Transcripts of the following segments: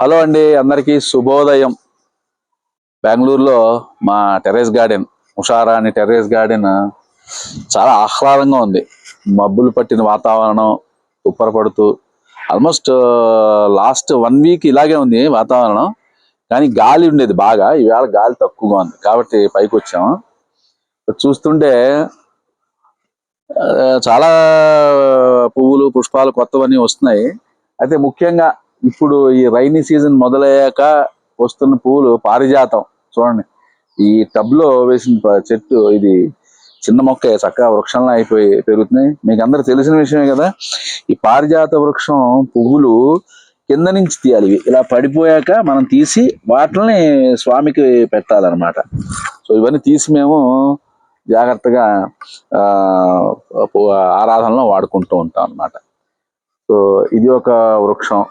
Hello అండి అందరికీ శుభోదయం. బెంగళూరులో మా టెర్రస్ గార్డెన్ ఉషారా అని టెర్రస్ గార్డెన్ చాలా ఆహ్లాదంగా ఉంది. మబ్బులు పట్టిన వాతావరణం ఉప్పర పడుతూ ఆల్మోస్ట్ లాస్ట్ వన్ వీక్ ఇలాగే ఉంది వాతావరణం. కానీ గాలి ఉండేది బాగా ఈవేళ గాలి తక్కువగా ఉంది. కాబట్టి పైకి వచ్చాము చూస్తుంటే uh, చాలా పువ్వులు పుష్పాలు కొత్తవన్నీ వస్తున్నాయి. అయితే ముఖ్యంగా ఇప్పుడు ఈ రైనీ సీజన్ మొదలయ్యాక వస్తున్న పువ్వులు పారిజాతం. చూడండి. ఈ టబ్లో వేసిన చెట్టు ఇది చిన్న మొక్క చక్కగా వృక్షంలో అయిపోయి పెరుగుతున్నాయి. మీకు అందరు తెలిసిన విషయమే కదా ఈ పారిజాత వృక్షం పువ్వులు కింద నుంచి తీయాలి. ఇవి. ఇలా పడిపోయాక మనం తీసి వాటిని స్వామికి పెట్టాలన్నమాట. సో ఇవన్నీ తీసి మేము జాగ్రత్తగా ఆ, ఆరాధనలో వాడుకుంటూ ఉంటాం అన్నమాట. సో ఇది ఒక వృక్షం.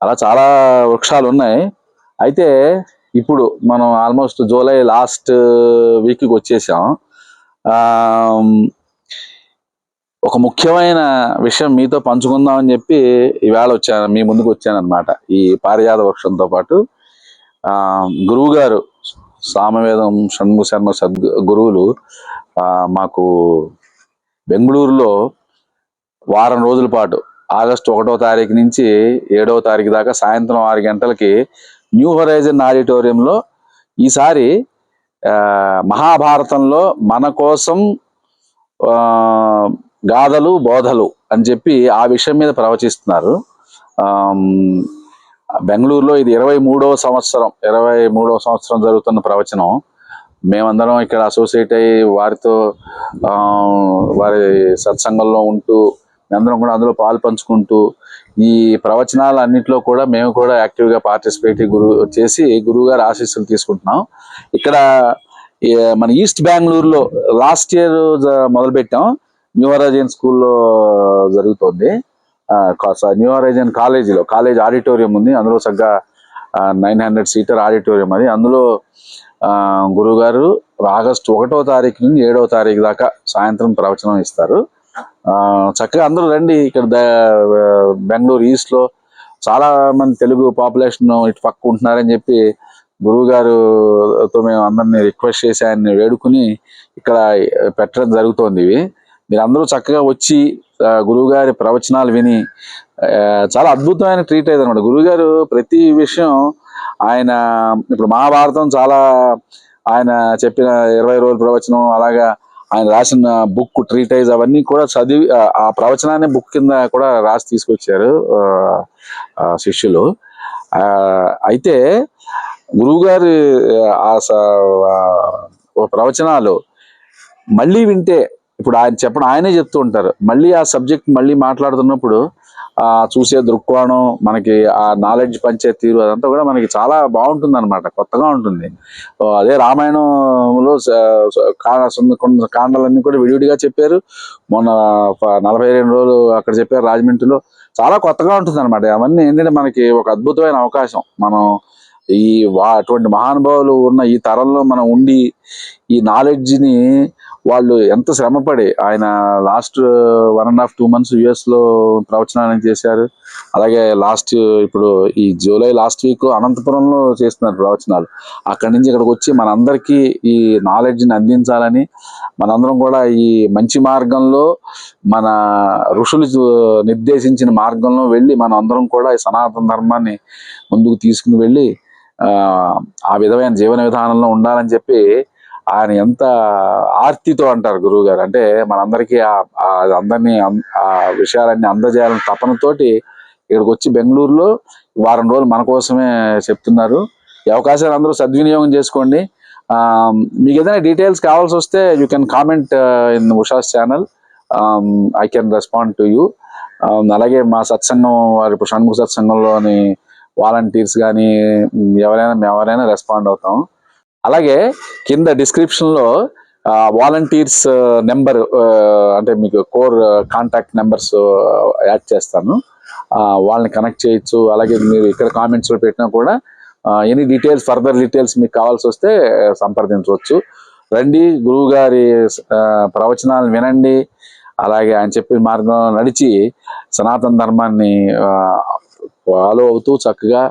అలా చాలా వృక్షాలు ఉన్నాయి అయితే ఇప్పుడు మనం ఆల్మోస్ట్ జూలై లాస్ట్ వీక్కి వచ్చేసాం. ఒక ముఖ్యమైన విషయం మీతో పంచుకుందాం అని చెప్పి ఈవేళ వచ్చాను మీ ముందుకు వచ్చాను అనమాట ఈ పారిజాత వృక్షంతో పాటు గురువు గారు సామవేదం షణ్ముఖ శర్మ సద్ గురువులు మాకు బెంగళూరులో వారం రోజుల పాటు ఆగస్టు ఒకటో తారీఖు నుంచి ఏడవ తారీఖు దాకా సాయంత్రం ఆరు గంటలకి న్యూ హొరైజన్ ఆడిటోరియంలో ఈసారి మహాభారతంలో మన కోసం గాథలు బోధలు అని చెప్పి ఆ విషయం మీద ప్రవచిస్తున్నారు. బెంగళూరులో ఇది ఇరవై మూడవ సంవత్సరం ఇరవై మూడవ సంవత్సరం జరుగుతున్న ప్రవచనం. మేమందరం ఇక్కడ అసోసియేట్ అయ్యి వారితో వారి సత్సంగంలో ఉంటూ అందరం కూడా అందులో పాలు పంచుకుంటూ ఈ ప్రవచనాలు అన్నింటిలో కూడా మేము కూడా యాక్టివ్గా పార్టిసిపేట్ గురు చేసి గురువు గారి ఆశీస్సులు తీసుకుంటున్నాం. ఇక్కడ మన ఈస్ట్ బెంగళూరులో లాస్ట్ ఇయర్ మొదలు పెట్టాం న్యూ హొరైజన్ స్కూల్లో జరుగుతుంది. ఆ, కా- న్యూ హొరైజన్ కాలేజీలో కాలేజ్ ఆడిటోరియం ఉంది. అందులో చక్కగా నైన్ హండ్రెడ్ సీటర్ ఆడిటోరియం అది. అందులో ఆ, గురువు గారు ఆగస్టు ఒకటో తారీఖు నుండి ఏడవ తారీఖు దాకా సాయంత్రం ప్రవచనం ఇస్తారు. చక్కగా అందరూ రండి ఇక్కడ బెంగళూరు ఈస్ట్లో చాలా మంది తెలుగు పాపులేషన్ ఇటు పక్క ఉంటున్నారని చెప్పి గురువు గారుతో మేము అందరిని రిక్వెస్ట్ చేసి ఆయన్ని వేడుకుని ఇక్కడ పెట్టడం జరుగుతోంది ఇవి. మీరందరూ చక్కగా వచ్చి గురువుగారి గురువు గారి ప్రవచనాలు విని చాలా అద్భుతమైన ట్రీట్ అయింది అనమాట గురువుగారు ప్రతి విషయం ఆయన ఇప్పుడు మహాభారతం చాలా ఆయన చెప్పిన ఇరవై రోజుల ప్రవచనం అలాగా ఆయన రాసిన బుక్ ట్రీటైజ్ అవన్నీ కూడా చదివి ఆ- ప్రవచనాన్ని బుక్ కింద కూడా రాసి తీసుకొచ్చారు శిష్యులు. అయితే గురువుగారి ఆ స- ప్రవచనాలు మళ్ళీ వింటే ఇప్పుడు ఆయన చెప్పడం ఆయనే చెప్తూ ఉంటారు. మళ్ళీ ఆ సబ్జెక్ట్ మళ్ళీ మాట్లాడుతున్నప్పుడు ఆ చూసే దృక్కోణం మనకి ఆ నాలెడ్జ్ పంచే తీరు అదంతా కూడా మనకి చాలా బాగుంటుంది అనమాట కొత్తగా ఉంటుంది. అదే రామాయణంలో కా- కొన్ని కాండాలన్నీ కూడా విడివిడిగా చెప్పారు. మొన్న నలభై రెండు రోజులు అక్కడ చెప్పారు రాజమండ్రిలో. చాలా కొత్తగా ఉంటుంది అనమాట అవన్నీ ఏంటంటే మనకి ఒక అద్భుతమైన అవకాశం. మనం ఈ వా అటువంటి మహానుభావులు ఉన్న ఈ తరంలో మనం ఉండి ఈ నాలెడ్జ్ని వాళ్ళు ఎంత శ్రమపడి ఆయన last one and half two months యుఎస్లో ప్రవచనాలు చేశారు. అలాగే లాస్ట్ ఇప్పుడు ఈ జూలై లాస్ట్ వీక్ అనంతపురంలో చేస్తున్నారు ప్రవచనాలు. అక్కడి నుంచి ఇక్కడికి వచ్చి మనందరికీ ఈ నాలెడ్జ్ని అందించాలని మనందరం కూడా ఈ మంచి మార్గంలో మన ఋషులు నిర్దేశించిన మార్గంలో వెళ్ళి మనం అందరం కూడా ఈ సనాతన ధర్మాన్ని ముందుకు తీసుకుని వెళ్ళి ఆ విధమైన జీవన విధానంలో ఉండాలని చెప్పి ఆయన ఎంత ఆర్తితో అంటారు గురువు గారు అంటే మనందరికీ అందరినీ అం- ఆ విషయాలన్నీ అందజేయాలని తపనతోటి ఇక్కడికి వచ్చి బెంగళూరులో వారం రోజులు మన కోసమే చెప్తున్నారు. ఈ అవకాశాలు అందరూ సద్వినియోగం చేసుకోండి. మీకు ఏదైనా డీటెయిల్స్ కావాల్సి వస్తే you can comment in Usha's channel. I can respond to you. అలాగే మా సత్సంగం వారి షణ్ముఖ సత్సంగంలోని వాలంటీర్స్ కానీ ఎవరైనా మేము ఎవరైనా రెస్పాండ్ అవుతాం. అలాగే కింద డిస్క్రిప్షన్లో వాలంటీర్స్ నెంబర్ అంటే మీకు కోర్ కాంటాక్ట్ నెంబర్స్ యాడ్ చేస్తాను. వాళ్ళని కనెక్ట్ చేయొచ్చు. అలాగే మీరు ఇక్కడ కామెంట్స్లో పెట్టినా కూడా ఎనీ డీటెయిల్స్ ఫర్దర్ డీటెయిల్స్ మీకు కావాల్సి వస్తే సంప్రదించవచ్చు. రండి గురువు గారి ప్రవచనాలను వినండి. అలాగే ఆయన చెప్పిన మార్గంలో నడిచి సనాతన ధర్మాన్ని ఫాలో అవుతూ చక్కగా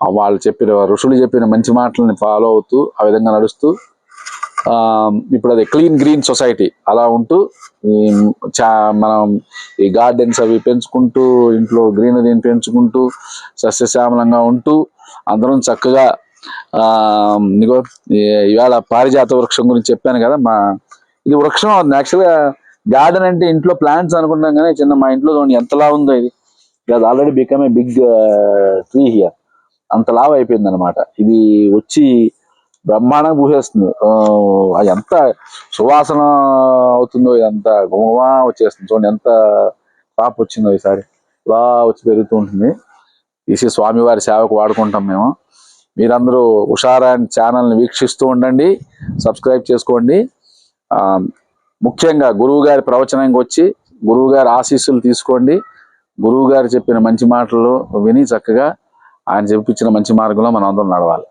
వాళ్ళు చెప్పిన ఋషులు చెప్పిన మంచి మాటలని ఫాలో అవుతూ ఆ విధంగా నడుస్తూ ఇప్పుడు అది క్లీన్ గ్రీన్ సొసైటీ అలా ఉంటూ చా మనం ఈ గార్డెన్స్ అవి పెంచుకుంటూ ఇంట్లో గ్రీనరీని పెంచుకుంటూ సస్యశ్యామలంగా ఉంటూ అందరం చక్కగా ఆ ఇదిగో ఇవాళ పారిజాత వృక్షం గురించి చెప్పాను కదా మా ఇది వృక్షం యాక్చువల్గా గార్డెన్ అంటే ఇంట్లో ప్లాంట్స్ అనుకుంటాం కానీ చిన్న మా ఇంట్లో ఎంతలా ఉందో ఇది. అది already become a big tree here అంత లావ్ అయిపోయింది అనమాట ఇది వచ్చి బ్రహ్మాండంగా పూసేస్తుంది అది ఎంత సువాసన అవుతుందో ఇదంతా గుమగుమా వచ్చేస్తుంది చూడండి ఎంత క్రాప్ వచ్చిందో ఈసారి. ఇలా వచ్చి పెరుగుతూ ఉంటుంది. తీసి స్వామివారి సేవకు వాడుకుంటాం మేము. మీరందరూ ఉషారా ఛానల్ని వీక్షిస్తూ ఉండండి సబ్స్క్రైబ్ చేసుకోండి. ముఖ్యంగా గురువు గారి ప్రవచనానికి వచ్చి గురువు గారి ఆశీస్సులు తీసుకోండి. గురువు గారు చెప్పిన మంచి మాటలు విని చక్కగా ఆయన చెప్పించిన మంచి మార్గంలో మనం అందరం నడవాలి.